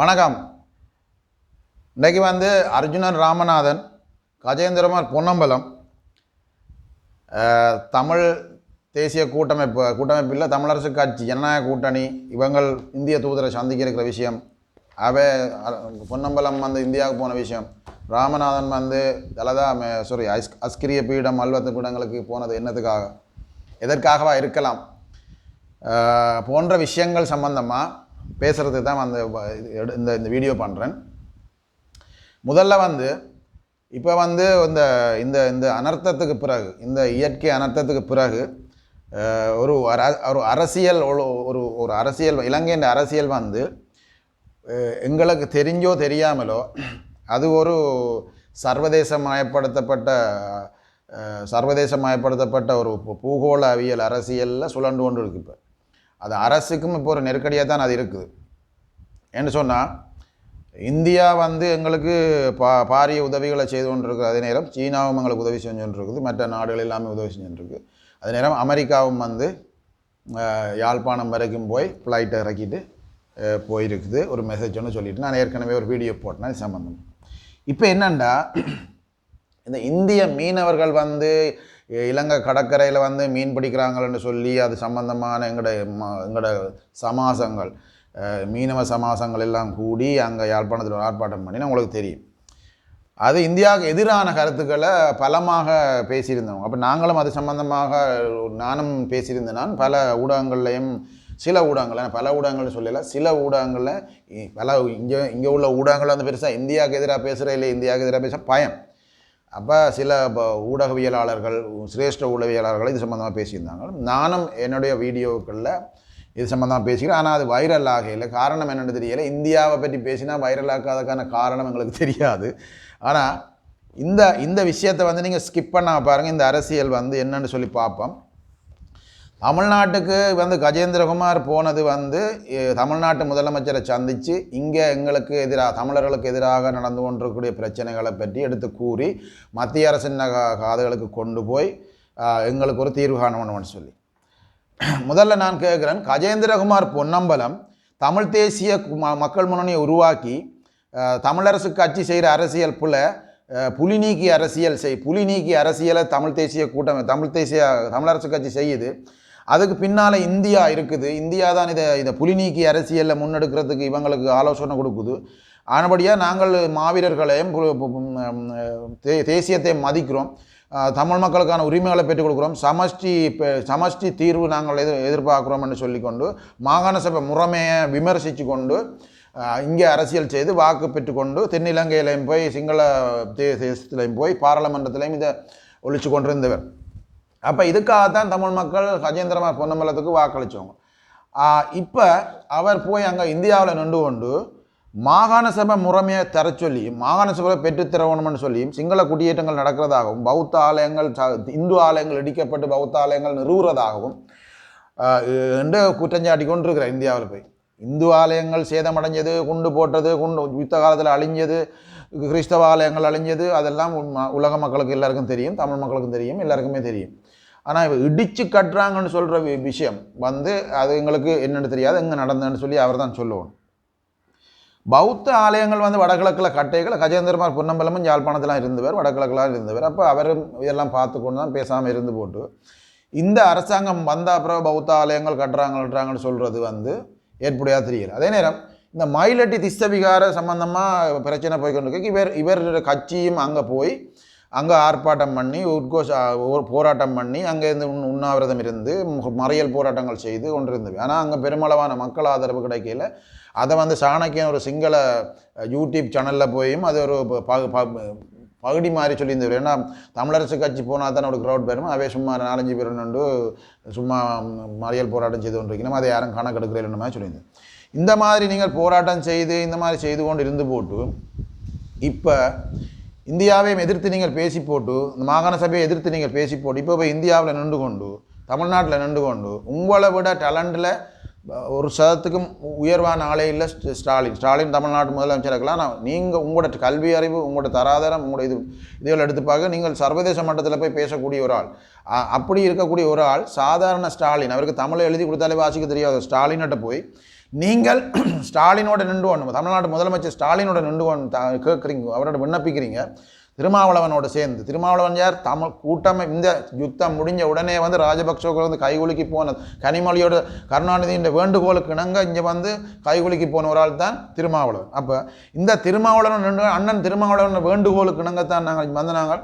வணக்கம். இன்றைக்கு வந்து அர்ஜுனன் ராமநாதன் கஜேந்திரமார் பொன்னம்பலம் தமிழ் தேசிய கூட்டமைப்பு கூட்டமைப்பில் தமிழரசு கட்சி ஜனநாயக கூட்டணி இவங்கள் இந்திய தூதரை சந்திக்க இருக்கிற விஷயம் அவ பொன்னம்பலம் வந்து இந்தியாவுக்கு போன விஷயம் ராமநாதன் வந்து தலதா சாரி அஸ் அஸ்கிரிய பீடம் அல்வத்து பீடங்களுக்கு போனது என்னத்துக்காக? எதற்காகவா இருக்கலாம்? போன்ற விஷயங்கள் சம்பந்தமாக பேசுகிறதுக்கு தான் அந்த எடு- இந்த இந்த வீடியோ பண்ணுறேன் முதல்ல வந்து இப்போ வந்து இந்த இந்த இந்த அனர்த்தத்துக்கு பிறகு இந்த இயற்கை அனர்த்தத்துக்கு பிறகு ஒரு அர- ஒரு அரசியல் ஒரு ஒரு ஒரு அரசியல் இலங்கையின் அரசியல் வந்து எங்களுக்கு தெரிஞ்சோ தெரியாமலோ அது ஒரு சர்வதேசமயப்படுத்தப்பட்ட சர்வதேசமயப்படுத்தப்பட்ட ஒரு பூகோள அவியல் அரசியலில் சுழண்டு கொண்டு இருக்கு இப்போ. அது அரசுக்கும் இப்போ ஒரு நெருக்கடியாக தான் அது இருக்குது. ஏன்னு சொன்னால் இந்தியா வந்து எங்களுக்கு பா பாரிய உதவிகளை செய்து கொண்டிருக்கிற அதே நேரம் சீனாவும் எங்களுக்கு உதவி செஞ்சு கொண்டிருக்குது. மற்ற நாடுகள் எல்லாமே உதவி செஞ்சுருக்கு அதே நேரம் அமெரிக்காவும் வந்து யாழ்ப்பாணம் வரைக்கும் போய் ஃப்ளைட்டை இறக்கிட்டு போயிருக்குது. ஒரு மெசேஜ் ஒன்று சொல்லிட்டு. நான் ஏற்கனவே ஒரு வீடியோ போட்டேன். சம்மந்தம் இப்போ என்னண்டா இந்த இந்திய மீனவர்கள் வந்து இலங்கை கடற்கரையில் வந்து மீன் பிடிக்கிறாங்கன்னு சொல்லி அது சம்பந்தமான எங்களோட ம- எங்களோட சமாசங்கள் மீனவ சமாசங்கள் எல்லாம் கூடி அங்கே யாழ்ப்பாணத்தில் ஒரு ஆர்ப்பாட்டம் பண்ணினா உங்களுக்கு தெரியும். அது இந்தியாவுக்கு எதிரான கருத்துக்களை பலமாக பேசியிருந்தோம் அப்போ நாங்களும் அது சம்பந்தமாக நானும் பேசியிருந்தேன். நான் பல ஊடகங்கள்லையும் சில ஊடகங்கள் பல ஊடகங்கள்னு சொல்லல சில ஊடகங்களில் இ- பல இங்கே இங்கே உள்ள ஊடகங்கள் வந்து பெருசாக இந்தியாவுக்கு எதிராக பேசுகிற இல்லை இந்தியாவுக்கு எதிராக பேச பயம். அப்போ சில ஊடகவியலாளர்கள் சிரேஷ்ட ஊடகவியலாளர்கள் இது சம்மந்தமாக பேசியிருந்தாங்க. நானும் என்னுடைய வீடியோக்களில் இது சம்மந்தமாக பேசிக்கிறேன். ஆனால் அது வைரல் ஆகையில் காரணம் என்னென்னு தெரியல. இந்தியாவை பற்றி பேசினா வைரல் ஆக்காததுக்கான காரணம் எங்களுக்கு தெரியாது. ஆனால் இந்த இந்த விஷயத்தை வந்து நீங்கள் ஸ்கிப் பண்ண பாருங்கள் இந்த அரசியல் வந்து என்னென்னு சொல்லி பார்ப்போம். தமிழ்நாட்டுக்கு வந்து கஜேந்திரகுமார் போனது வந்து தமிழ்நாட்டு முதலமைச்சரை சந்தித்து இங்கே எங்களுக்கு எதிராக தமிழர்களுக்கு எதிராக நடந்து கொண்டிருக்கக்கூடிய பிரச்சனைகளை பற்றி எடுத்து கூறி மத்திய அரசின் காதுகளுக்கு கொண்டு போய் எங்களுக்கு ஒரு தீர்வு காணணும்னு சொல்லி. முதல்ல நான் கேட்குறேன் கஜேந்திரகுமார் பொன்னம்பலம் தமிழ் தேசிய ம- மக்கள் முன்னணியை உருவாக்கி தமிழரசு கட்சி செய்கிற அரசியல் புல புலி நீக்கி அரசியல் செய் புலி நீக்கி அரசியலை தமிழ் தேசிய கூட்டம் தமிழ் தேசிய தமிழரசு கட்சி செய்யுது. அதுக்கு பின்னால் இந்தியா இருக்குது. இந்தியா தான் இதை இதை புலிநீக்கி அரசியலில் முன்னெடுக்கிறதுக்கு இவங்களுக்கு ஆலோசனை கொடுக்குது. ஆனபடியாக நாங்கள் மாவீரர்களையும் தே- தேசியத்தை மதிக்கிறோம். தமிழ் மக்களுக்கான உரிமைகளை பெற்றுக் கொடுக்குறோம். சமஷ்டி பெ- சமஷ்டி தீர்வு நாங்கள் எதிர் எதிர்பார்க்குறோம்னு சொல்லிக்கொண்டு மாகாண சபை முறைமையை விமர்சித்து கொண்டு இங்கே அரசியல் செய்து வாக்கு பெற்றுக்கொண்டு தென்னிலங்கையிலையும் போய் சிங்கள தேசத்துலையும் தேசத்திலையும் போய் பாராளுமன்றத்திலையும் இதை ஒழிச்சு கொண்டிருந்தவர் அப்போ இதுக்காகத்தான் தமிழ் மக்கள் கஜேந்திரமார் பொன்னம்பலத்துக்கு வாக்களித்தவங்க இப்போ அவர் போய் அங்கே இந்தியாவில் நின்று கொண்டு மாகாண சபை முறைமையை தர சொல்லியும் மாகாண சபை பெற்றுத்தரணும்னு சொல்லியும் சிங்கள குடியேற்றங்கள் நடக்கிறதாகவும் பௌத்த ஆலயங்கள் இந்து ஆலயங்கள் இடிக்கப்பட்டு பௌத்த ஆலயங்கள் நிறுவுறதாகவும் என்று குற்றஞ்சாட்டி கொண்டிருக்கிறார் இந்தியாவில் போய். இந்து ஆலயங்கள் சேதமடைஞ்சது குண்டு போட்டது குண்டு யுத்த காலத்தில் அழிஞ்சது கிறிஸ்தவ ஆலயங்கள் அழிஞ்சது அதெல்லாம் உலக மக்களுக்கு எல்லாருக்கும் தெரியும் தமிழ் மக்களுக்கும் தெரியும் எல்லாருக்குமே தெரியும். ஆனால் இவ இடித்து கட்டுறாங்கன்னு சொல்கிற விஷயம் வந்து அது எங்களுக்கு என்னென்னு தெரியாது எங்கே நடந்ததுன்னு சொல்லி அவர் தான் சொல்லுவோம் பௌத்த ஆலயங்கள் வந்து வடகிழக்கில் கட்டைகள் கஜேந்திரமார் பொன்னம்பலமும் யாழ்ப்பாணத்திலாம் இருந்தவர் வடகிழக்கெலாம் இருந்தவர் அப்போ அவரும் இதெல்லாம் பார்த்து கொண்டு தான் பேசாமல் இருந்து போட்டு இந்த அரசாங்கம் வந்த அப்புறம் பௌத்த ஆலயங்கள் கட்டுறாங்கன்றாங்கன்னு சொல்கிறது வந்து ஏற்புடையாக தெரியல. அதே நேரம் இந்த மயிலட்டி திஸ்தவிகார சம்பந்தமாக பிரச்சனை போய்க்கொண்டிருக்கு. இவர் இவர் கட்சியும் அங்கே போய் அங்கே ஆர்ப்பாட்டம் பண்ணி உட்கோஷ ஒரு போராட்டம் பண்ணி அங்கே இருந்து உண்ணாவிரதம் இருந்து மறையல் மறியல் போராட்டங்கள் செய்து கொண்டிருந்தது. ஆனால் அங்கே பெருமளவான மக்கள் ஆதரவு கிடைக்கல. அதை வந்து சாணக்கியன் ஒரு சிங்கள யூடியூப் சேனலில் போயும் அது ஒரு ப- மாதிரி சொல்லியிருந்தவர். ஏன்னா தமிழரசு கட்சி போனால் தான் ஒரு க்ரௌட் பேரும் அவே சும்மா நாலஞ்சு பேர் நின்று சும்மா மறியல் போராட்டம் செய்து கொண்டிருக்கணும். அதை யாரும் கணக்கெடுக்கிறேன் மாதிரி சொல்லியிருந்தேன் இந்த மாதிரி நீங்கள் போராட்டம் செய்து இந்த மாதிரி செய்து கொண்டு இருந்து போட்டு இப்போ இந்தியாவையும் எதிர்த்து நீங்கள் பேசி போட்டு இந்த மாகாண சபையை எதிர்த்து நீங்கள் பேசி போட்டு இப்போ போய் இந்தியாவில் நின்று கொண்டு தமிழ்நாட்டில் நின்று கொண்டு உங்களை விட டேலண்டில் ஒரு சதத்துக்கும் உயர்வான ஆளே இல்லை ஸ்டாலின். ஸ்டாலின் தமிழ்நாட்டு முதலமைச்சர் இருக்கலாம். நீங்கள் உங்களோட கல்வி அறிவு உங்களோட தராதரம் உங்களோட இது இதுகள் எடுத்து பார்க்க நீங்கள் சர்வதேச மட்டத்தில் போய் பேசக்கூடிய ஒரு ஆள். அப்படி இருக்கக்கூடிய ஒரு ஆள் சாதாரண ஸ்டாலின் அவருக்கு தமிழை எழுதி கொடுத்தாலே வாசிக்க தெரியாத. ஸ்டாலின்கிட்ட போய் நீங்கள் ஸ்டாலினோட நின்று ஒன்று தமிழ்நாடு முதலமைச்சர் ஸ்டாலினோட நின்று ஒன்று கேட்குறீங்க அவரோட விண்ணப்பிக்கிறீங்க. திருமாவளவனோட சேர்ந்து. திருமாவளவன் யார்? தமிழ் கூட்டமை இந்த யுத்தம் முடிஞ்ச உடனே வந்து ராஜபக்சோக்கள் வந்து கைகுலுக்கி போனது கனிமொழியோட கருணாநிதியின் வேண்டுகோளுக்கு இணங்க இங்கே வந்து கைகுலுக்கி போன ஒரு ஆள் தான் திருமாவளவன். அப்போ இந்த திருமாவளவன் நின்று அண்ணன் திருமாவளவன் வேண்டுகோளுக்கு இணங்கத்தான் நாங்கள் வந்து நாங்கள்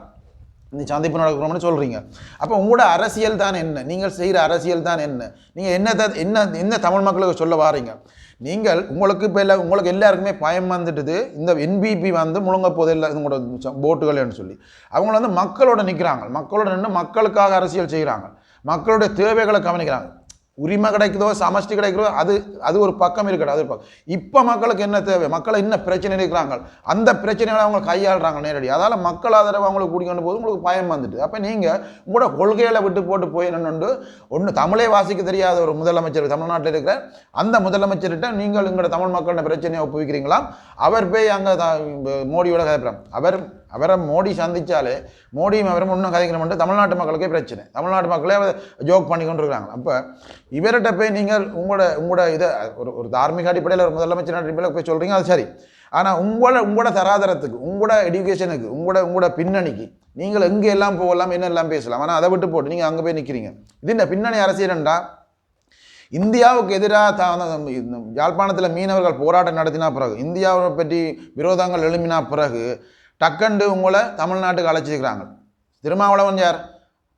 இந்த சந்திப்பு நடக்கிறோம்னு சொல்கிறீங்க அப்போ உங்களோட அரசியல் தான் என்ன? நீங்கள் செய்கிற அரசியல் தான் என்ன? நீங்கள் என்ன த- என்ன என்ன தமிழ் மக்களுக்கு சொல்ல வாரீங்க? நீங்கள் உங்களுக்கு இப்போ எல்லா உங்களுக்கு எல்லாருக்குமே பயம் வந்துட்டுது. இந்த என்பிபி வந்து முழுங்க போது இல்லை உங்களோட போட்டுகள்னு சொல்லி. அவங்க வந்து மக்களோட நிற்கிறாங்க மக்களோட நின்று மக்களுக்காக அரசியல் செய்கிறாங்க. மக்களுடைய தேவைகளை கவனிக்கிறாங்க. உரிமை கிடைக்குதோ சமஷ்டி கிடைக்கிறதோ அது அது ஒரு பக்கம் இருக்கட்டும் அது ஒரு பக்கம். இப்போ மக்களுக்கு என்ன தேவை? மக்கள் என்ன பிரச்சனை இருக்கிறாங்க? அந்த பிரச்சனைகளை அவங்க கையாளுறாங்க நேரடி. அதால் மக்கள் ஆதரவு அவங்களுக்கு பிடிக்கணும் போது உங்களுக்கு பயம் வந்துட்டு. அப்போ நீங்கள் உங்களோட கொள்கைகளை விட்டு போட்டு போய் என்னென்னு ஒன்று தமிழே வாசிக்க தெரியாத ஒரு முதலமைச்சர் தமிழ்நாட்டில் இருக்கிற அந்த முதலமைச்சர்கிட்ட நீங்கள் உங்களோட தமிழ் மக்களோட பிரச்சனையை ஒப்புவிக்கிறீங்களா? அவர் போய் அங்கே மோடியோட கதைப்படுறாங்க அவர் அவரை மோடி சந்தித்தாலே மோடியும் அவரும் இன்னும் கதைக்கணும்னு தமிழ்நாட்டு மக்களுக்கே பிரச்சனை. தமிழ்நாட்டு மக்களே ஜோக் பண்ணி கொண்டு இருக்கிறாங்க அப்போ இவர்கிட்ட போய் நீங்கள் உங்களோட உங்களோட இதை ஒரு ஒரு தார்மீக அடிப்படையில் ஒரு முதலமைச்சர் அடிப்படையில் போய் சொல்கிறீங்க அது சரி. ஆனால் உங்களோட உங்களோட தராதரத்துக்கு உங்களோட எஜுகேஷனுக்கு உங்களோட உங்களோட பின்னணிக்கு நீங்கள் எங்கே எல்லாம் போகலாம் என்ன எல்லாம் பேசலாம் ஆனால் அதை விட்டு போட்டு நீங்கள் அங்கே போய் நிற்கிறீங்க இது இந்த பின்னணி அரசியல்ண்டா இந்தியாவுக்கு எதிராக த யாழ்ப்பாணத்தில் மீனவர்கள் போராட்டம் நடத்தினா பிறகு இந்தியாவை பற்றி விரோதங்கள் எழும்பினா பிறகு டக்கண்டு உங்களை தமிழ்நாட்டுக்கு அழைச்சிருக்கிறாங்க. திருமாவளவன் யார்?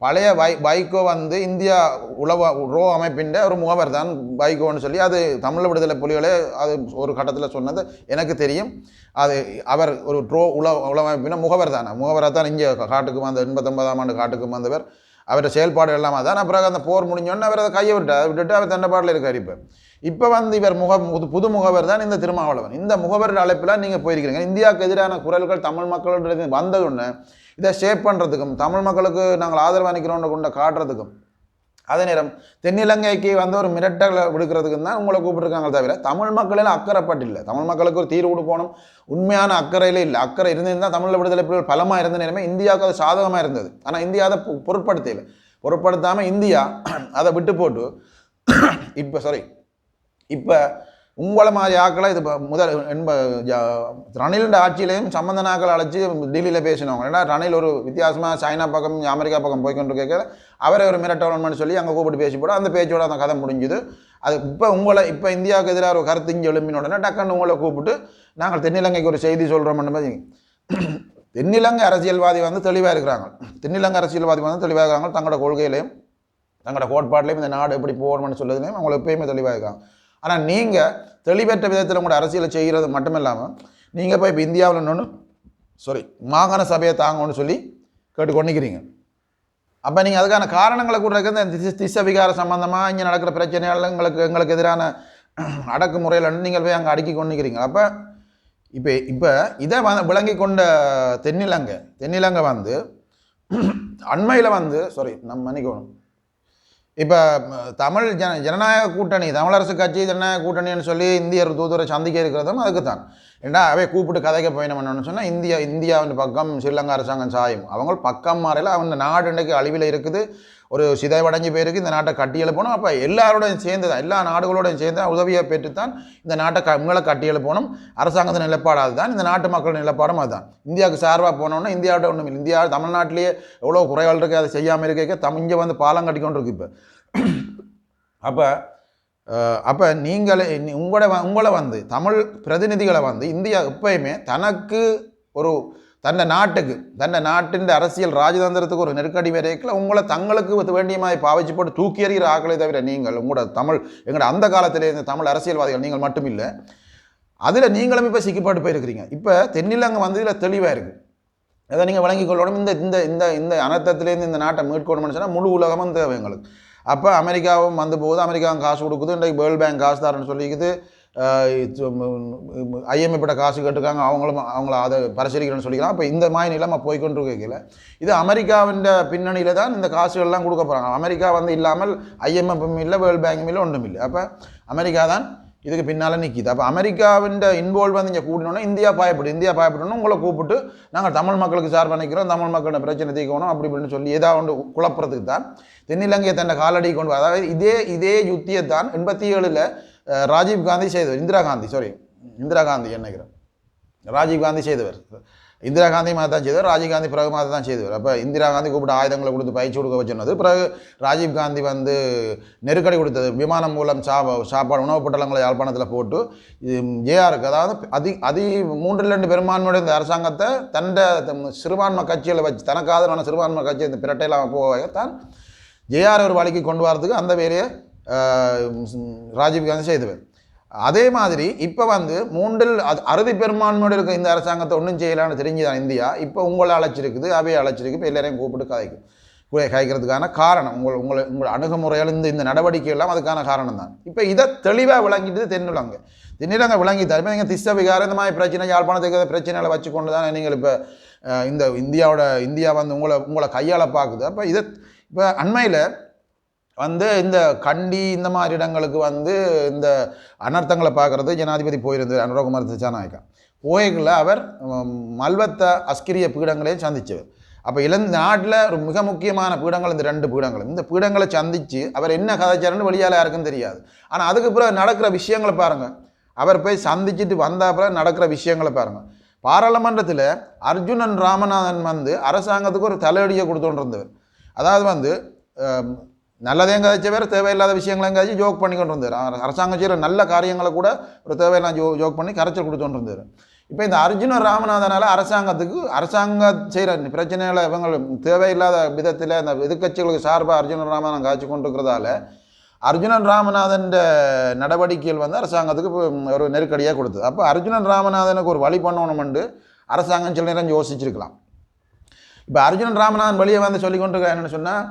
பழைய பை பைக்கோ வந்து இந்தியா உளவ ரோ அமைப்பின் ஒரு முகவர் தான் பைக்கோன்னு சொல்லி அது தமிழ் விடுதலை புலிகளே அது ஒரு கட்டத்தில் சொன்னது எனக்கு தெரியும். அது அவர் ஒரு ட்ரோ உள உளவமைப்பின முகவர் தானே. முகவராக தான் இங்கே காட்டுக்கு வந்த எண்பத்தொன்பதாம் ஆண்டு காட்டுக்கு வந்தவர். அவர் செயல்பாடு எல்லாம் அதான் அப்புறம் அந்த போர் முடிஞ்சோன்னு அவர் அதை கையை விட்டார் அதை விட்டுட்டு அவர் தண்டப்பாட்டில் இருக்கார் இப்போ. இப்போ வந்து இவர் முக புது புது முகவர் தான் இந்த திருமாவளவன். இந்த முகவர் அழைப்பில் நீங்கள் போயிருக்கிறீங்க. இந்தியாவுக்கு எதிரான குரல்கள் தமிழ் மக்களோட வந்ததுன்னு இதை ஷேப் பண்ணுறதுக்கும் தமிழ் மக்களுக்கு நாங்கள் ஆதரவு அணிக்கிறோன்னு கொண்ட காட்டுறதுக்கும் அதே நேரம் தென்னிலங்கைக்கு வந்து ஒரு மிரட்டலை விடுக்கிறதுக்கு தான் உங்களை கூப்பிட்டுருக்காங்க தவிர தமிழ் மக்களில் அக்கறைப்பட்டு இல்லை தமிழ் மக்களுக்கு ஒரு தீர்வு கொடுக்கணும். உண்மையான அக்கறையிலே இல்லை. அக்கறை இருந்திருந்தால் தமிழ் விடுதலை புலிகள் பலமாக இருந்த நேரமே இந்தியாவுக்கு அது சாதகமாக இருந்தது. ஆனால் இந்தியா அதை பொருட்படுத்தல. பொருட்படுத்தாமல் இந்தியா அதை விட்டு போட்டு இப்போ சாரி இப்போ உங்களை மாதிரி ஆக்களை இது முதல் என்ப ஜ- ஆட்சியிலையும் சம்பந்த நாக்கள் அழைச்சி டெல்லியில் பேசினவங்க. ஏன்னா ரணில் ஒரு வித்தியாசமாக சைனா பக்கம் அமெரிக்கா பக்கம் போய்கொண்டு கேட்க அவரை ஒரு மிரட்டவன் சொல்லி அங்கே கூப்பிட்டு பேசி போட அந்த பேச்சோட அந்த கதை முடிஞ்சுது. அது இப்போ உங்களை இப்போ இந்தியாவுக்கு எதிராக ஒரு கருத்து இங்கே எழுப்பின உடனே டக்குன்னு உங்களை கூப்பிட்டு நாங்கள் தென்னிலங்கைக்கு ஒரு செய்தி சொல்கிறோம்னு மாதிரி. தென்னிலங்கை அரசியல்வாதி வந்து தெளிவாக இருக்கிறாங்க. தென்னிலங்கை அரசியல்வாதி வந்து தெளிவாக இருக்காங்க தங்களோட கொள்கையிலையும் தங்களோட கோட்பாட்டிலையும் இந்த நாடு எப்படி போகணும்னு சொல்லுறதுலையும் அவங்களை எப்பயுமே தெளிவாக இருக்காங்க. ஆனால் நீங்கள் தெளிவற்ற விதத்தில் உங்களோட அரசியலை செய்கிறது மட்டும் இல்லாமல் நீங்கள் போய் இப்போ இந்தியாவில் இன்னொன்று சாரி மாகாண சபையை தாங்கன்னு சொல்லி கேட்டு கொண்டுக்கிறீங்க அப்போ நீங்கள் அதுக்கான காரணங்களை கூட இந்த திச திச விகார சம்மந்தமாக இங்கே நடக்கிற பிரச்சனைகள் எங்களுக்கு எங்களுக்கு எதிரான அடக்குமுறையில் நீங்கள் போய் அங்கே அடுக்கி கொண்டிருக்கிறீங்க. அப்போ இப்போ இப்போ இதை வந்து விளங்கி கொண்ட தென்னிலங்கை தென்னிலங்கை வந்து அண்மையில் வந்து சாரி நம்ம மன்னிக்கணும். இப்போ தமிழ் ஜன ஜனநாயக கூட்டணி தமிழரசு கட்சி ஜனநாயக கூட்டணின்னு சொல்லி இந்தியர் தூதுவரை சந்திக்க இருக்கிறதும் அதுக்கு தான் ஏன்னா அவை கூப்பிட்டு கதைக்க போயினோம்னு சொன்னால் இந்தியா இந்தியாவின் பக்கம் ஸ்ரீலங்கா அரசாங்கம் சாயும். அவங்க பக்கம் மாறையில் அவங்க நாடு இன்றைக்கு அழிவில் இருக்குது. ஒரு சிதைவடைஞ்சு பேருக்கு இந்த நாட்டை கட்டி எழுப்பணும் அப்போ எல்லாரோடையும் சேர்ந்து தான் எல்லா நாடுகளோடையும் சேர்ந்து தான் உதவியை பெற்றுத்தான் இந்த நாட்டை க உங்களை கட்டி எழுப்பணும் அரசாங்கத்தின் நிலப்பாடு அதுதான் இந்த நாட்டு மக்கள் நிலப்பாடும் அதுதான். இந்தியாவுக்கு சார்பாக போனோம்னா இந்தியாவோட ஒன்றும் இல்லை. இந்தியா தமிழ்நாட்டிலேயே எவ்வளோ குறைகள் இருக்குது அதை செய்யாமல் இருக்க தம் இங்கே வந்து பாலம் கட்டிக்கொண்டு இருக்கு இப்போ. அப்போ அப்போ நீங்களே உங்களோட வ- உங்களை வந்து தமிழ் பிரதிநிதிகளை வந்து இந்தியா எப்பயுமே தனக்கு ஒரு தன்னை நாட்டுக்கு தன்னை நாட்டின் அரசியல் ராஜதந்திரத்துக்கு ஒரு நெருக்கடி வரைக்கில் உங்களை தங்களுக்கு வேண்டிய மாதிரி பாவிச்சு போட்டு தூக்கி எறிகிற ஆக்களை தவிர நீங்கள் உங்களோட தமிழ் எங்களோட அந்த காலத்திலே இருந்த தமிழ் அரசியல்வாதிகள் நீங்கள் மட்டும் இல்லை அதில் நீங்களும் இப்போ சிக்கிப்பாட்டு போயிருக்கிறீங்க. இப்போ தென்னிலங்கை வந்து இதில் தெளிவாக இருக்குது அதை நீங்கள் வழங்கிக் கொள்ளணும். இந்த இந்த இந்த இந்த அனர்த்தத்திலேருந்து இந்த நாட்டை மீட்கணும்னு சொன்னால் முழு உலகமும் தேவை எங்களுக்கு. அப்போ அமெரிக்காவும் வந்து போகுது. அமெரிக்காவும் காசு கொடுக்குது. இன்றைக்கு வேர்ல்ட் பேங்க் காசு தரேன்னு சொல்லிக்குது. ஐஎம்எஃப்ட காசு கேட்டிருக்காங்க. அவங்களும் அவங்கள அதை பரிசீலிக்கிறேன்னு சொல்லிக்கலாம். அப்போ இந்த மாதிரி நிலைமை போய்க்கொண்டு இருக்கல இது அமெரிக்காவின் பின்னணியில் தான் இந்த காசுகள்லாம் கொடுக்க போகிறாங்க அமெரிக்கா வந்து இல்லாமல் ஐஎம்எஃப்பும் இல்லை வேர்ல்ட் பேங்கும் இல்லை ஒன்றும் இல்லை அப்போ அமெரிக்கா தான் இதுக்கு பின்னால் நிற்கிது அப்போ அமெரிக்காவின் இன்வால்வ் வந்து இங்கே கூட்டினோன்னா இந்தியா பயப்படும் இந்தியா பயப்படணும் உங்களை கூப்பிட்டு நாங்கள் தமிழ் மக்களுக்கு சார் பண்ணிக்கிறோம் தமிழ் மக்களோட பிரச்சனை தீர்க்கணும் அப்படி இப்படின்னு சொல்லி ஏதாவது ஒன்று குழப்பறதுக்கு தான் தென்னிலங்கையை தன்னை காலடி கொண்டு அதாவது இதே இதே யுத்தியை தான் எண்பத்தி ஏழில் ராஜீவ் காந்தி செய்தவர் இந்திரா காந்தி சாரி இந்திரா காந்தி நினைக்கிறேன் ராஜீவ் காந்தி செய்தவர். இந்திரா காந்தி மாதிரி தான் செய்தவர் ராஜீவ் காந்தி பிறகு மாதிரி தான் செய்தவர். அப்போ இந்திரா காந்தி கூப்பிட்டு ஆயுதங்களை கொடுத்து பயிற்சி கொடுக்க வச்சுருந்தது பிறகு ராஜீவ் காந்தி வந்து நெருக்கடி கொடுத்தது. விமானம் மூலம் சா சாப்பாடு உணவுப் பட்டலங்களை யாழ்ப்பாணத்தில் போட்டு ஜேஆருக்கு அதாவது அதி அதி மூன்றில் ரெண்டு பெரும்பான்மையுடைய இந்த அரசாங்கத்தை தண்ட சிறுபான்மை கட்சிகளை வச்சு தனக்கு சிறுபான்மை கட்சி இந்த பிரட்டையெல்லாம் போகத்தான் ஜேஆர் ஒரு வழிக்கு கொண்டு வரதுக்கு அந்த வேலையை ராஜீவ்காந்தி ராஜீவ் காந்தி செய்தவர். அதே மாதிரி இப்போ வந்து மூன்றில் அது அறுதி பெரும்பான்மையோடு இருக்க இந்த அரசாங்கத்தை ஒன்றும் செய்யலான்னு தெரிஞ்சுதான் இந்தியா. இப்போ உங்களை அழைச்சிருக்குது அவையை அழைச்சிருக்கு இப்போ எல்லாரையும் கூப்பிட்டு கதைக்கும். கதைக்கிறதுக்கான காரணம் உங்கள் உங்களை உங்கள் அணுகுமுறையால் இந்த இந்த நடவடிக்கை எல்லாம் அதுக்கான காரணம் தான் இப்போ இதை தெளிவாக விளங்கிட்டு தென்னிலங்கை. தென்னிலங்கை விளங்கி தருமே நீங்கள் திஸ்த விகாரம் இந்த மாதிரி பிரச்சனை யாழ்ப்பாணத்துக்கு பிரச்சனைகளை வச்சு கொண்டு தான் நீங்கள் இப்போ இந்த இந்தியாவோட இந்தியா வந்து உங்களை உங்களை கையாள பார்க்குது. அப்போ இதை இப்போ அண்மையில் வந்து இந்த கண்டி இந்த மாதிரி இடங்களுக்கு வந்து இந்த அனர்த்தங்களை பார்க்குறது ஜனாதிபதி போயிருந்தார் அனுரகுமார் திசாநாயக்கா போய்களில் அவர் மல்வத்த அஸ்கிரிய பீடங்களையும் சந்தித்தவர் அப்போ இளந்த நாட்டில் ஒரு மிக முக்கியமான பீடங்கள் இந்த ரெண்டு பீடங்களும். இந்த பீடங்களை சந்தித்து அவர் என்ன கதைச்சாருன்னு வெளியால் யாருக்கும் தெரியாது. ஆனால் அதுக்கு பிறகு நடக்கிற விஷயங்களை பாருங்கள் அவர் போய் சந்திச்சுட்டு வந்த நடக்கிற விஷயங்களை பாருங்கள் பாராளுமன்றத்தில் அர்ஜுனன் ராமநாதன் வந்து அரசாங்கத்துக்கு ஒரு தலையடியை கொடுத்துட்டு இருந்தவர் அதாவது வந்து அஹ், எங்காச்சும் கதைச்சவர் தேவையில்லாத விஷயங்களையும் கதைச்சு ஜோக் பண்ணிக்கொண்டு இருந்தார் அரசாங்கம் செய்கிற நல்ல காரியங்களை கூட ஒரு தேவையெல்லாம் ஜோ ஜோக் பண்ணி கரைச்சல் கொடுத்துட்டு இருந்தார் இப்போ இந்த அர்ஜுன ராமநாதனால் அரசாங்கத்துக்கு அரசாங்கம் செய்கிற பிரச்சனைகளை இவங்க தேவையில்லாத விதத்தில் இந்த எதிர்க்கட்சிகளுக்கு சார்பாக அர்ஜுன ராமநாதன் காய்ச்சி கொண்டு இருக்கிறதால அர்ஜுனன் ராமநாதன் நடவடிக்கைகள் வந்து அரசாங்கத்துக்கு ஒரு நெருக்கடியாக கொடுத்தது. அப்போ அர்ஜுனன் ராமநாதனுக்கு ஒரு வழி பண்ணணுமெண்டு அரசாங்கம் சில நேரம் யோசிச்சிருக்கலாம். இப்போ அர்ஜுனன் ராமநாதன் வெளியே வந்து சொல்லி கொண்டிருக்க என்னென்னு சொன்னால்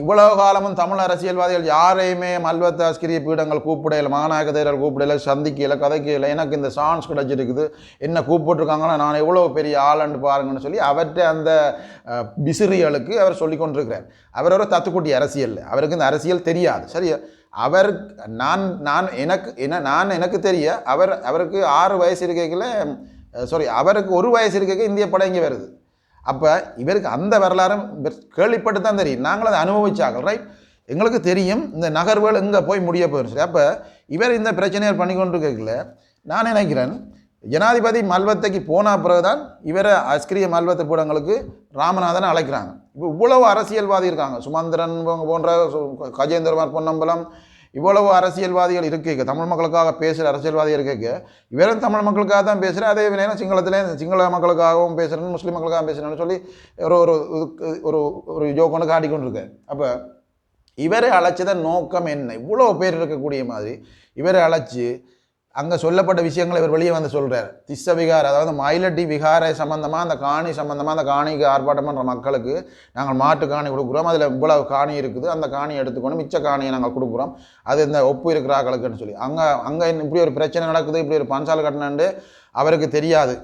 இவ்வளவு காலமும் தமிழ் அரசியல்வாதிகள் யாரையுமே மல்வத்த ஆஸ்கிரிய பீடங்கள் கூப்பிடையில மாநாயக தேரர் கூப்பிடையில சந்திக்கல கதைக்கல. எனக்கு இந்த சான்ஸ் கிடைச்சிருக்குது. என்ன கூப்பிட்டுருக்காங்கன்னா நான் எவ்வளோ பெரிய ஆளுன்னு பாருங்கன்னு சொல்லி அவற்றை அந்த பிசிறிகளுக்கு அவர் சொல்லி கொண்டிருக்கிறார். அவர் ஒரு தத்துக்குட்டி அரசியல். அவருக்கு இந்த அரசியல் தெரியாது. சரியா அவர் நான் நான் எனக்கு என்ன நான் எனக்கு தெரிய அவர் அவருக்கு ஆறு வயசு இருக்கையில் சாரி அவருக்கு ஒரு வயசு இருக்கைக்கு இந்திய படம் இங்கே வருது. அப்போ இவருக்கு அந்த வரலாறும் கேள்விப்பட்டு தான் தெரியும். நாங்கள் அதை அனுபவிச்சாங்க ரைட் எங்களுக்கு தெரியும் இந்த நகர்வுகள் எங்கே போய் முடிய போயிடும் சரி அப்போ இவர் இந்த பிரச்சனையை பண்ணி கொண்டு இருக்கல நான் நினைக்கிறேன் ஜனாதிபதி மல்வத்தைக்கு போன பிறகுதான் இவரை அஸ்கிரிய மல்வத்த கூடங்களுக்கு ராமநாதனை அழைக்கிறாங்க. இப்போ இவ்வளவு அரசியல்வாதி இருக்காங்க. சுமந்திரன் போன்ற கஜேந்திரமார் பொன்னம்பலம் இவ்வளவு அரசியல்வாதிகள் இருக்குது தமிழ் மக்களுக்காக பேசுகிற அரசியல்வாதிகள் இருக்குது இவரும் தமிழ் மக்களுக்காக தான் பேசுகிறேன் அதே நேரம் சிங்களத்திலே சிங்கள மக்களுக்காகவும் பேசுகிறேன் முஸ்லீம் மக்களுக்காகவும் பேசுகிறேன்னு சொல்லி ஒரு ஒரு ஒரு ஒரு ஜோக்கொண்டு காட்டிக்கொண்டு இருக்கேன் அப்போ இவரை அழைச்சதன் நோக்கம் என்ன? இவ்வளோ பேர் இருக்கக்கூடிய மாதிரி இவரை அழைச்சி அங்கே சொல்லப்பட்ட விஷயங்களை இவர் வெளியே வந்து சொல்கிறார் திஸ்ஸ விகார் அதாவது மயிலட்டி விகாரை சம்மந்தமாக அந்த காணி சம்மந்தமாக அந்த காணிக்கு ஆர்ப்பாட்டம் பண்ணுற மக்களுக்கு நாங்கள் மாட்டு காணி கொடுக்குறோம். அதில் இவ்வளவு காணி இருக்குது. அந்த காணியை எடுத்துக்கொண்டு மிச்ச காணியை நாங்கள் கொடுக்குறோம். அது இந்த ஒப்பு இருக்கிறாக்களுக்குன்னு சொல்லி. அங்கே அங்கே இப்படி ஒரு பிரச்சனை நடக்குது இப்படி ஒரு பஞ்சால் கட்டினு அவருக்கு தெரியாது.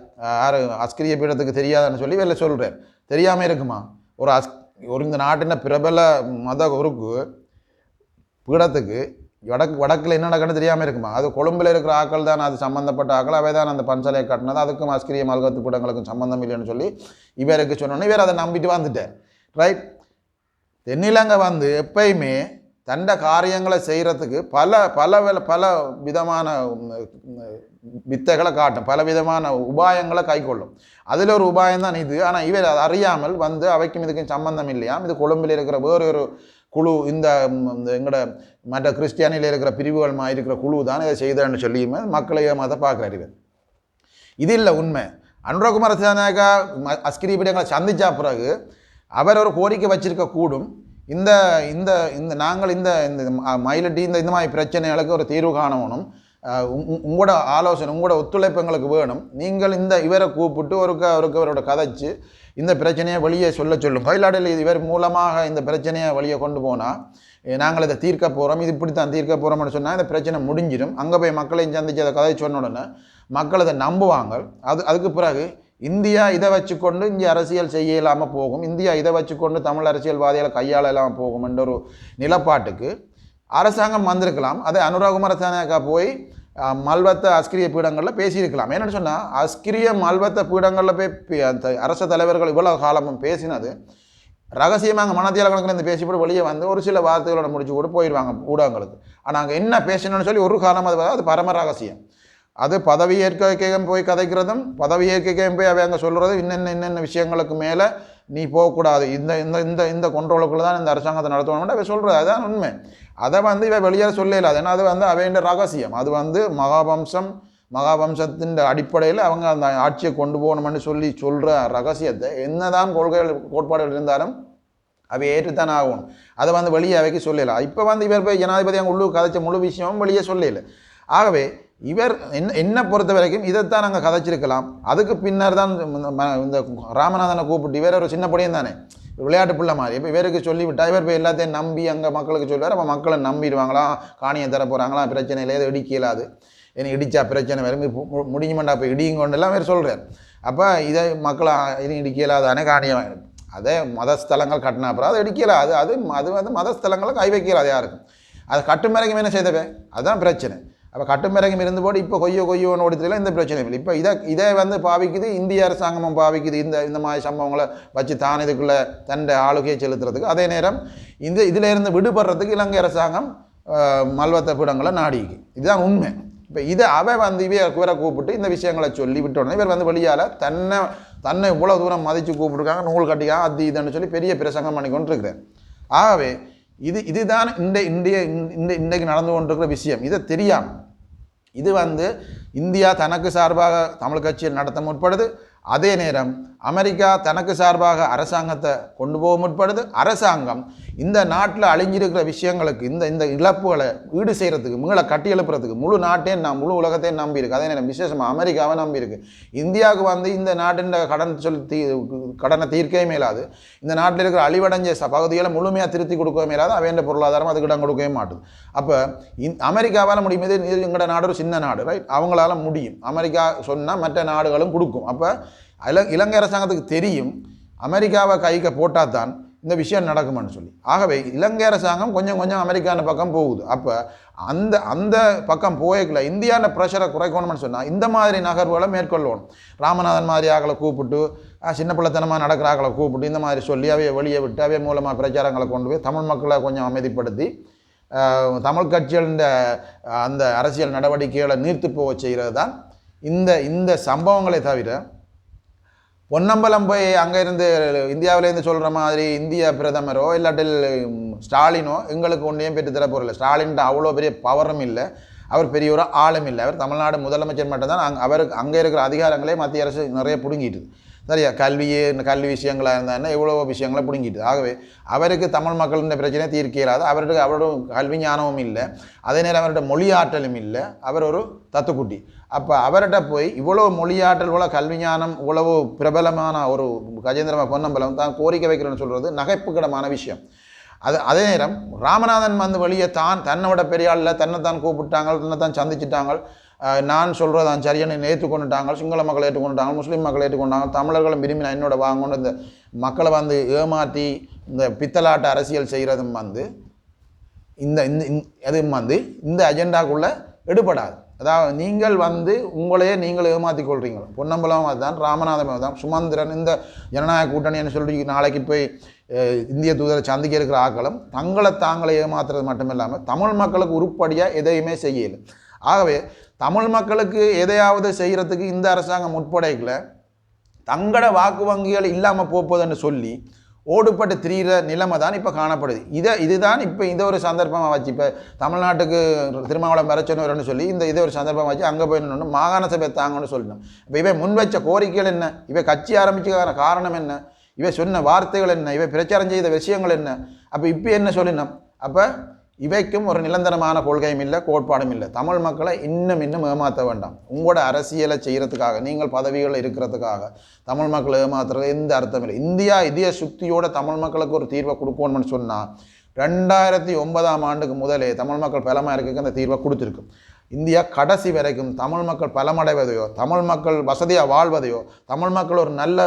யார்? அஸ்கிரிய பீடத்துக்கு தெரியாதுன்னு சொல்லி வெளில சொல்கிறார் தெரியாமல் இருக்குமா? ஒரு அஸ் ஒரு இந்த நாட்டின பிரபல மத குருக்கு பீடத்துக்கு வடக்கு வடக்கில் என்ன நடக்குன்னு தெரியாமல் இருக்குமா? அது கொழும்பில் இருக்கிற ஆக்கள் தான் அது சம்மந்தப்பட்ட ஆக்கள் அவை தான் அந்த பன்சாலையை கட்டினது. அதுக்கும் அஸ்கிரிய மல்கத்து கூடங்களுக்கும் சம்மந்தம் இல்லைன்னு சொல்லி இவருக்கு சொன்னோன்னே இவர் அதை நம்பிட்டு வந்துட்டார். ரைட் தென்னிலங்கை வந்து எப்பயுமே தண்ட காரியங்களை செய்கிறதுக்கு பல பல பல விதமான வித்தைகளை காட்டும். பல விதமான உபாயங்களை கைக்கொள்ளும் அதில் ஒரு உபாயம் தான் இது. ஆனால் இவர் அதை அறியாமல் வந்து அவைக்கும் இதுக்கும் சம்பந்தம் இல்லையாம். இது கொழும்பில் இருக்கிற வேறு ஒரு குழு இந்த இந்த எங்களோட மற்ற கிறிஸ்டியானியில் இருக்கிற பிரிவுகள் இருக்கிற குழு தான் இதை செய்தேன்னு சொல்லியுமே மக்களையும் அதை பார்க்குறாரு இவர் இது இல்லை உண்மை. அனுரகுமார சேனாயக்கா அஸ்கிரி பீடங்களை சந்திச்ச பிறகு அவர் ஒரு கோரிக்கை வச்சிருக்க கூடும். இந்த இந்த இந்த நாங்கள் இந்த இந்த ம- மயிலட்டி இந்த இந்த மாதிரி பிரச்சனைகளுக்கு ஒரு தீர்வு காணணும். உங்களோட ஆலோசனை உங்களோட ஒத்துழைப்பு எங்களுக்கு வேணும். நீங்கள் இந்த இவரை கூப்பிட்டு ஒருக்க ஒருக்க அவரோட கதைச்சு இந்த பிரச்சனையை வெளியே சொல்ல சொல்லுங்க இல்லாட்டில் இவர் மூலமாக இந்த பிரச்சனையை வெளியே கொண்டு போனால் நாங்கள் இதை தீர்க்க போகிறோம் இது இப்படி தான் தீர்க்க போகிறோம்னு சொன்னால் இந்த பிரச்சனை முடிஞ்சிடும். அங்கே போய் மக்களையும் சந்திச்சு அதை கதை சொன்ன உடனே மக்கள் அதை நம்புவாங்க. அது அதுக்கு பிறகு இந்தியா இதை வச்சுக்கொண்டு இங்கே அரசியல் செய்ய இல்லாமல் போகும். இந்தியா இதை வச்சுக்கொண்டு தமிழ் அரசியல்வாதிகளை கையாள இல்லாமல் போகும் என்ற ஒரு நிலப்பாட்டுக்கு அரசாங்கம் வந்திருக்கலாம். அதை அனுராகுமார சேனாக்கா போய் மல்வத்த அஸ்கிரிய பீடங்களில் பேசியிருக்கலாம். என்னென்னு சொன்னால் அஸ்கிரிய மல்வத்த பீடங்களில் போய் அந்த அரச தலைவர்கள் இவ்வளவு காலமும் பேசினது ரகசியமாக மனதியால் கணக்கில் இருந்து பேசிப்பட்டு வெளியே வந்து ஒரு சில வார்த்தைகளோட முடிச்சு கூட போயிடுவாங்க ஊடகங்களுக்கு. ஆனால் அங்கே என்ன பேசணும்னு சொல்லி ஒரு காலம் அது அது பரம ரகசியம். அது பதவி ஏற்க போய் கதைக்கிறதும் பதவி ஏற்க போய் அவை அங்கே சொல்கிறது இன்னென்ன இன்னென்ன விஷயங்களுக்கு மேலே நீ போகக்கூடாது. இந்த இந்த இந்த இந்த கொண்டோளுக்குள்ள தான் இந்த அரசாங்கத்தை நடத்தணும்னு அவை சொல்கிறது அதுதான் உண்மை. அதை வந்து இவ வெளியே சொல்லல அது ஏன்னா அது வந்து அவையின் ரகசியம். அது வந்து மகாவம்சம் மகாவம்சத்தின் அடிப்படையில் அவங்க அந்த ஆட்சியை கொண்டு போகணும்னு சொல்லி சொல்கிற ரகசியத்தை என்னதான் கொள்கைகள் கோட்பாடுகள் இருந்தாலும் அவை ஏற்றுத்தான் ஆகணும். அதை வந்து வெளியே அவைக்கு சொல்லலை. இப்போ வந்து இவர் போய் ஜனாதிபதி அவங்க உள்ளூர் கதைச்ச முழு விஷயமும் வெளியே சொல்லலை. ஆகவே இவர் என்ன என்னை பொறுத்த வரைக்கும் இதைத்தான் நாங்கள் கதைச்சிருக்கலாம். அதுக்கு பின்னர் தான் இந்த ம- இந்த ராமநாதனை கூப்பிட்டு இவர் ஒரு சின்ன படையும் தானே? விளையாட்டு பிள்ளை மாதிரி. இப்போ இவருக்கு சொல்லிவிட்டா இவர் போய் எல்லாத்தையும் நம்பி அங்கே மக்களுக்கு சொல்லுவார் அப்போ மக்களை நம்பிடுவாங்களா? காணியை தர போகிறாங்களா பிரச்சனை இல்லை எதுவும் இடிக்கலாது எனக்கு இடித்தா பிரச்சனை வரும். இப்போ மு- முடியுமாண்டா இப்போ இடியுங்கொண்டு எல்லாம் வேறு சொல்கிறார் அப்போ இதை மக்களை எதுவும் இடிக்க இயலாதானே காணியை அதே மதஸ்தலங்கள் கட்டின அப்புறம் அதை இடிக்கலாது அது அது அது வந்து மதஸ்தலங்களை கை வைக்கலாது யாருக்கும். அதை அது கட்டுமறைக்கும் என்ன செய்தவே அதுதான் பிரச்சனை. அப்போ கட்டுமிறகம் இருந்து இப்போ கொய்யோ கொய்யோன்னு ஓடித்துல இந்த பிரச்சனை இல்லை. இப்போ இதை இதை வந்து பாவிக்குது இந்திய அரசாங்கமும் பாவிக்குது. இந்த இந்த மாதிரி சம்பவங்களை வச்சு தான் இதுக்குள்ளே தன்னுடைய ஆளுகையை செலுத்துறதுக்கு. அதே நேரம் இந்த இதில் இருந்து விடுபடுறதுக்கு இலங்கை அரசாங்கம் மல்வத்த பிடங்களை நாடிக்கு. இதுதான் உண்மை. இப்போ இதை அவன் வந்து இவ இவரை கூப்பிட்டு இந்த விஷயங்களை சொல்லி விட்டோன்னே இவர் வந்து வெளியால் தன்னை தன்னை இவ்வளோ தூரம் மதித்து கூப்பிட்டுருக்காங்க நூல் கட்டிக்காங்க அது இதுன்னு சொல்லி பெரிய பிரசங்கம் பண்ணி கொண்டு ஆகவே இது இதுதான் இந்த இந்திய இந்த இன்றைக்கு நடந்து கொண்டிருக்கிற விஷயம். இதை தெரியாமல் இது வந்து இந்தியா தனக்கு சார்பாக தமிழ் கட்சியில் நடத்த முற்படுது. அதே நேரம் அமெரிக்கா தனக்கு சார்பாக அரசாங்கத்தை கொண்டு போக முற்படுது. அரசாங்கம் இந்த நாட்டில் அழிஞ்சிருக்கிற விஷயங்களுக்கு இந்த இந்த இழப்புகளை ஈடு செய்கிறதுக்கு மீள கட்டி எழுப்புறதுக்கு முழு நாட்டையும் நான் முழு உலகத்தையும் நம்பியிருக்கு. அதே நேரம் விசேஷமாக அமெரிக்காவை நம்பியிருக்கு. இந்தியாவுக்கு வந்து இந்த நாட்டின் கடன் சொல்லி தீ கடனை தீர்க்கவே மேலாது. இந்த நாட்டில் இருக்கிற அழிவடைஞ்ச பகுதிகளை முழுமையாக திருத்தி கொடுக்கவே மேலாது. அவையின் பொருளாதாரம் அதுக்கு இடம் கொடுக்கவே மாட்டுது. அப்போ இந் அமெரிக்காவால் முடியும். இது எங்களோட நாடு ஒரு சின்ன நாடு ரைட் அவங்களால முடியும். அமெரிக்கா சொன்னால் மற்ற நாடுகளும் கொடுக்கும். அப்போ இலங்கை அரசாங்கத்துக்கு தெரியும் அமெரிக்காவை கைக்க போட்டால் தான் இந்த விஷயம் நடக்கும்னு சொல்லி. ஆகவே இலங்கை அரசாங்கம் கொஞ்சம் கொஞ்சம் அமெரிக்கான பக்கம் போகுது. அப்போ அந்த அந்த பக்கம் போயக்கல இந்தியான ப்ரெஷரை குறைக்கணும்னு சொன்னால் இந்த மாதிரி நகர்வுகளை மேற்கொள்ளணும். ராமநாதன் மாதிரி ஆக்களை கூப்பிட்டு சின்ன பிள்ளைத்தனமாக நடக்கிற ஆக்களை கூப்பிட்டு இந்த மாதிரி சொல்லி அவைய வெளியே விட்டு அவை மூலமாக பிரச்சாரங்களை கொண்டு போய் தமிழ் மக்களை கொஞ்சம் அமைதிப்படுத்தி தமிழ் கட்சிகளின் அந்த அரசியல் நடவடிக்கைகளை நீர்த்து போக செய்கிறது தான் இந்த இந்த சம்பவங்களை தவிர பொன்னம்பலம் போய் அங்கேருந்து இந்தியாவிலேருந்து சொல்கிற மாதிரி இந்திய பிரதமரோ இல்லாட்டில் ஸ்டாலினோ எங்களுக்கு ஒன்றையும் பெற்று தர போகிறதில்ல அவ்வளோ பெரிய பவரும் இல்லை. அவர் பெரிய ஒரு ஆளும் இல்லை. அவர் தமிழ்நாடு முதலமைச்சர் மட்டும்தான் அங்கே அவருக்கு அங்கே இருக்கிற அதிகாரங்களே மத்திய அரசு நிறைய பிடுங்கிட்டுது. சரியா? கல்வியே இந்த கல்வி விஷயங்களாக இருந்தாருன்னா எவ்வளோ விஷயங்களை பிடுங்கிட்டு ஆகவே அவருக்கு தமிழ் மக்களின் பிரச்சனையை தீர்க்க இயலாது. அவருக்கு அவரோட கல்வி ஞானமும் இல்லை. அதே நேரம் அவரோட மொழி ஆற்றலும் இல்லை. அவர் ஒரு தத்துக்குட்டி. அப்போ அவர்கிட்ட போய் இவ்வளோ மொழியாற்றல் இவ்வளோ கல்வி ஞானம் இவ்வளவு பிரபலமான ஒரு கஜேந்திரமா பொன்னம்பலம் தான் கோரிக்கை வைக்கிறேன்னு சொல்கிறது நகைப்புக்கிடமான விஷயம். அது அதே நேரம் ராமநாதன் வந்து வெளியே தான் தன்னோட பெரியாளில் தன்னைத்தான் தன்னை தான் கூப்பிட்டாங்க தன்னை தான் சந்திச்சிட்டாங்க. நான் சொல்கிறது தான் சரியான ஏற்றுக்கொண்டுட்டாங்க சிங்கள மக்கள் ஏற்றுக்கொண்டுட்டாங்க முஸ்லீம் மக்கள் ஏற்றுக்கொண்டாங்க தமிழர்களும் விரும்பி நான் என்னோட வாங்கணும் இந்த மக்களை வந்து ஏமாற்றி இந்த பித்தலாட்ட அரசியல் செய்கிறதும் வந்து இந்த இந்த இந்த- அதுவும் வந்து இந்த அஜெண்டாக்குள்ளே எடுபடாது. அதாவது நீங்கள் வந்து உங்களையே நீங்கள் ஏமாற்றிக் கொள்கிறீங்க பொன்னம்பலம் அதுதான் ராமநாதம் அதுதான். சுமந்திரன் இந்த ஜனநாயக கூட்டணின்னு சொல்லி நாளைக்கு போய் இந்திய தூதரை சந்திக்க இருக்கிற ஆக்களும் தங்களை தாங்களை ஏமாத்துறது மட்டும் இல்லாமல் தமிழ் மக்களுக்கு உருப்படியாக எதையுமே செய்யலை. ஆகவே தமிழ் மக்களுக்கு எதையாவது செய்கிறதுக்கு இந்த அரசாங்கம் முற்படைகளை தங்களோட வாக்கு வங்கிகள் இல்லாமல் போப்போதுன்னு சொல்லி ஓடுபட்டு திரிகிற நிலைமை தான் இப்போ காணப்படுது. இதை இதுதான் இப்போ இதை ஒரு சந்தர்ப்பமாக வச்சு இப்போ தமிழ்நாட்டுக்கு திருமாவளம் வரச்சனவர்னு சொல்லி இந்த இதை ஒரு சந்தர்ப்பமாக வச்சு அங்கே போயிடணும்னு மாகாண சபை தாங்கன்னு சொல்லணும். இப்போ இவை முன் வச்ச கோரிக்கைகள் என்ன? இவை கட்சி ஆரம்பிச்சதுக்கான காரணம் என்ன? இவை சொன்ன வார்த்தைகள் என்ன? இவை பிரச்சாரம் செய்த விஷயங்கள் என்ன? அப்போ இப்போ என்ன சொல்லணும்? அப்போ இவைக்கும் ஒரு நிரந்தரமான கொள்கையும் இல்லை கோட்பாடும் இல்லை. தமிழ் மக்களை இன்னும் இன்னும் ஏமாற்ற வேண்டாம். உங்களோட அரசியலை செய்கிறதுக்காக நீங்கள் பதவிகள் இருக்கிறதுக்காக தமிழ் மக்களை ஏமாத்துறது எந்த அர்த்தம் இல்லை. இந்தியா இதய சுக்தியோட தமிழ் மக்களுக்கு ஒரு தீர்வை கொடுக்கணும்னு சொன்னால் ரெண்டாயிரத்தி ஒன்பதாம் ஆண்டுக்கு முதலே தமிழ் மக்கள் பலமாக இருக்க அந்த தீர்வை கொடுத்துருக்கு. இந்தியா கடைசி வரைக்கும் தமிழ் மக்கள் பலமடைவதையோ தமிழ் மக்கள் வசதியாக வாழ்வதையோ தமிழ் மக்கள் ஒரு நல்ல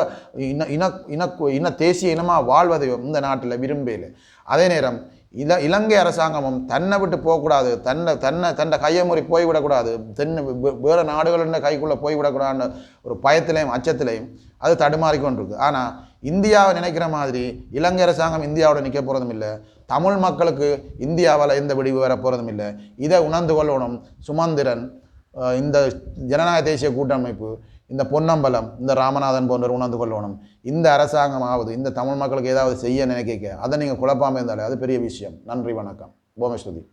இன இன இன இன தேசிய இனமாக வாழ்வதையோ இந்த நாட்டில் விரும்பல அதே நேரம் இல இலங்கை அரசாங்கமும் தன்னை விட்டு போகக்கூடாது தன்னை தன்னை தன்னை கையை முறி போய்விடக்கூடாது தென் வேறு நாடுகளின் கைக்குள்ளே போய்விடக்கூடாதுன்னு ஒரு பயத்திலையும் அச்சத்திலையும் அது தடுமாறிக்கொண்டிருக்கு. ஆனால் இந்தியாவை நினைக்கிற மாதிரி இலங்கை அரசாங்கம் இந்தியாவோட நிற்க போகிறதும் இல்லை. தமிழ் மக்களுக்கு இந்தியாவால் எந்த விடிவு வர போகிறதும் இல்லை. இதை உணர்ந்து கொள்ளணும் சுமந்திரன் இந்த ஜனநாயக தேசிய கூட்டமைப்பு இந்த பொன்னம்பலம் இந்த ராமநாதன் போன்றவர் உணர்ந்து கொள்ளணும். இந்த அரசாங்கமாவது இந்த தமிழ் மக்களுக்கு ஏதாவது செய்ய நினைக்க அதை நீங்கள் குழப்பாமல் இருந்தாலே அது பெரிய விஷயம். நன்றி வணக்கம். போமேஸ்வதி